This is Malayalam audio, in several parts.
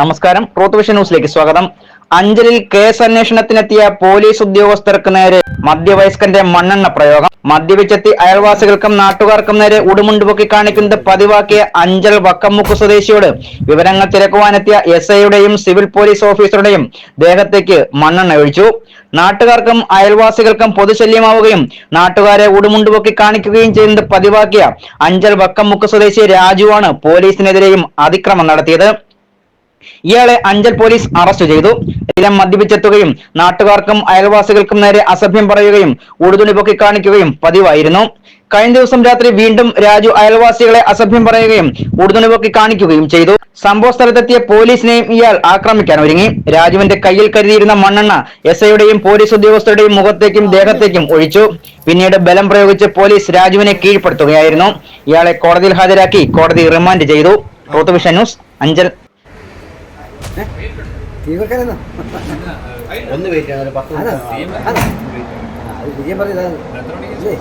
നമസ്കാരം. ട്രൂത്ത് വിഷൻ ന്യൂസിലേക്ക് സ്വാഗതം. അഞ്ചലിൽ കേസ് അന്വേഷണത്തിനെത്തിയ പോലീസ് ഉദ്യോഗസ്ഥർക്ക് നേരെ മധ്യവയസ്കന്റെ മണ്ണെണ്ണ പ്രയോഗം. മദ്യപിച്ചെത്തി അയൽവാസികൾക്കും നാട്ടുകാർക്കും നേരെ ഉടുമുണ്ട് പൊക്കി കാണിക്കുന്നത് പതിവാക്കിയ അഞ്ചൽ വക്കമുക്ക് സ്വദേശിയോട്. വിവരങ്ങൾ തിരക്കുവാനെത്തിയ എസ് ഐയുടെയും സിവിൽ പോലീസ് ഓഫീസറുടെയും ദേഹത്തേക്ക് മണ്ണെണ്ണ ഒഴിച്ചു. നാട്ടുകാർക്കും അയൽവാസികൾക്കും പൊതുശല്യമാവുകയും നാട്ടുകാരെ ഉടുമുണ്ട് പൊക്കി കാണിക്കുകയും ചെയ്യുന്നത് പതിവാക്കിയ അഞ്ചൽ വക്കമുക്ക് സ്വദേശി രാജുവാണ് പോലീസിനെതിരെയും അതിക്രമം നടത്തിയത്. ഇയാളെ അഞ്ചൽ പോലീസ് അറസ്റ്റ് ചെയ്തു. ഇതിനെ മദ്യപിച്ചെത്തുകയും നാട്ടുകാർക്കും അയൽവാസികൾക്കും നേരെ അസഭ്യം പറയുകയും ഉടുതുണി പൊക്കി കാണിക്കുകയും പതിവായിരുന്നു. കഴിഞ്ഞ ദിവസം രാത്രി വീണ്ടും രാജു അയൽവാസികളെ അസഭ്യം പറയുകയും ഉടുതുണി പൊക്കി കാണിക്കുകയും ചെയ്തു. സംഭവ സ്ഥലത്തെത്തിയ പോലീസിനെയും ഇയാൾ ആക്രമിക്കാൻ ഒരുങ്ങി. രാജുവിന്റെ കയ്യിൽ കരുതിയിരുന്ന മണ്ണെണ്ണ എസ് ഐയുടെയും പോലീസ് ഉദ്യോഗസ്ഥരുടെയും മുഖത്തേക്കും ദേഹത്തേക്കും ഒഴിച്ചു. പിന്നീട് ബലം പ്രയോഗിച്ച് പോലീസ് രാജുവിനെ കീഴ്പ്പെടുത്തുകയായിരുന്നു. ഇയാളെ കോടതിയിൽ ഹാജരാക്കി കോടതി റിമാൻഡ് ചെയ്തു. Vision news Anchal. ഇവർക്കറിയുന്നോ ഒന്ന് വെയിറ്റ് ചെയ്യാൻ പത്ത് അത് വിജയം പറഞ്ഞതാണ് ഇല്ലേ?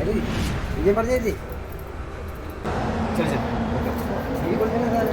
അരി, വിജയം പറഞ്ഞേച്ചി. ഈ പറഞ്ഞതാണ്.